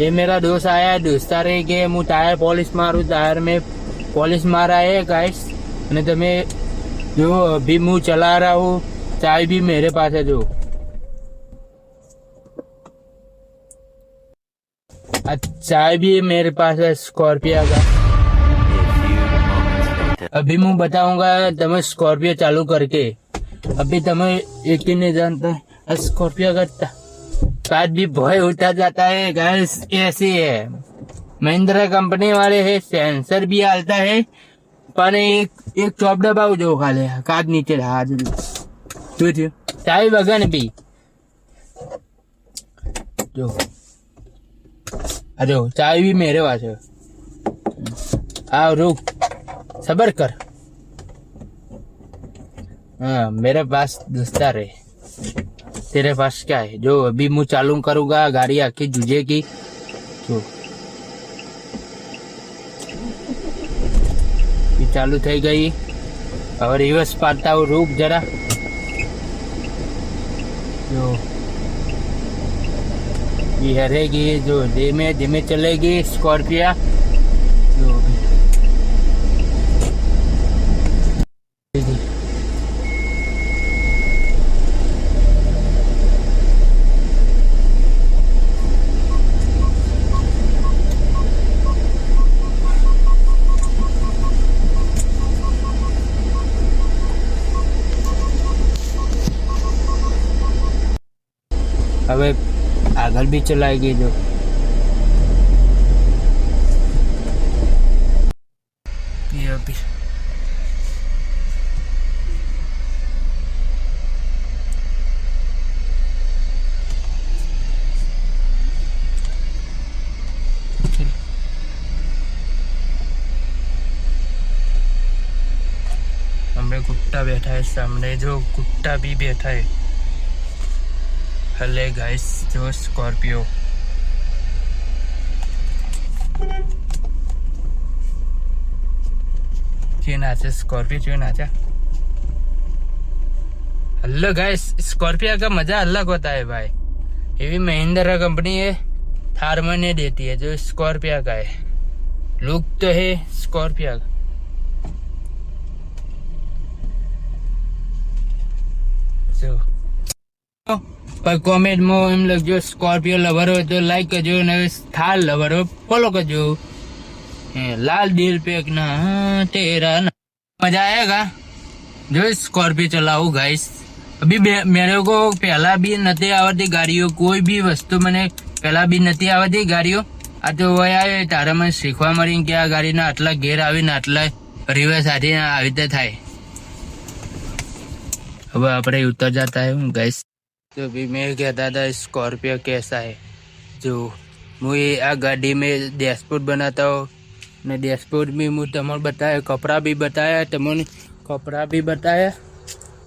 ये मेरा दोस्त आया है दोस्त आ रही है मुझ टायर पॉलिश मारू टायर में पॉलिश मारा है गाइस नहीं तो मैं जो अभी मुँह चला रहा हूँ चाय भी मेरे पास है जो चाय भी मेरे पास है स्कॉर्पियो का अभी मु बताऊंगा तुम्हें स्कॉर्पियो चालू करके अभी तुम्हें यकीन नहीं जानता स्कॉर्पियो का बाद भी बहुत उतर जाता है गर्ल्स ऐसी है महिंद्रा कंपनी वाले है सेंसर भी आलता है પણ એક એક ચોપ દબાવ જો ખાલે કાચ નીચે હાથ શું થયું ચાવી વગર ને બી જો અરે ચાવી બી મેળવા છે આ રૂક સબર કર હા મેરા પાસ દોસ્તાર હે रे बस काय जो अभी मैं चालू करूंगा गाड़ी आके जुजेगी तो ये चालू થઈ ગઈ હવે રિવર્સ પાટ આવો રૂપ જરા જો ये રહેશે કે જો ધીમે ધીમે ચાલશે સ્કોર્પિયા હવે आगर भी चलाएगी जो જો हमें कुत्ता बैठा है सामने जो कुत्ता भी बैठा है हेलो गाइस जो स्कॉर्पियो ट्रेन आचा स्कॉर्पियो ट्रेन आचा हेलो गाइस स्कॉर्पियो का मजा अलग होता है भाई ये भी महिंद्रा कंपनी है थार में देती है जो स्कॉर्पियो का है लुक तो है स्कॉर्पियो का So પણ કોમેન્ટમાં એમ લખજો સ્કોર્પિયો લવર હોય તો લાઈક કરજો અને થાલ લવર હોય ફોલો કરજો લાલ દિલ પેક ના તેરા મજા આવ્યા આયેગા જો સ્કોર્પિયો ચલાવું ગાઈસ અભી મેરે કો પહેલા બી નથી આવતી ગાડીઓ કોઈ બી વસ્તુ મને પહેલા બી નથી આવતી ગાડીઓ આ તો વય આવે તારે મને શીખવા મળીને કે આ ગાડીના આટલા ઘેર આવીને આટલા રિવર્સ સાથે આવી રીતે થાય હવે આપણે ઉતર જતા આવ્યું ગાઈસ तो भी मैं कहता था स्कॉर्पियो कैसा है जो હું આ ગાડી મેં ડેશબોર્ડ બનાવતા હો ને ડેશબોર્ડ બી હું તમને બતાવ્યા કપડાં બી બતાવ્યા તમને કપડાં બી બતાવ્યા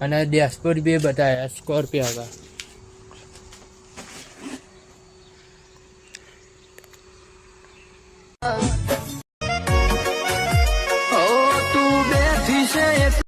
અને ડેશબોર્ડ બી બતાવ્યા સ્કોર્પિયો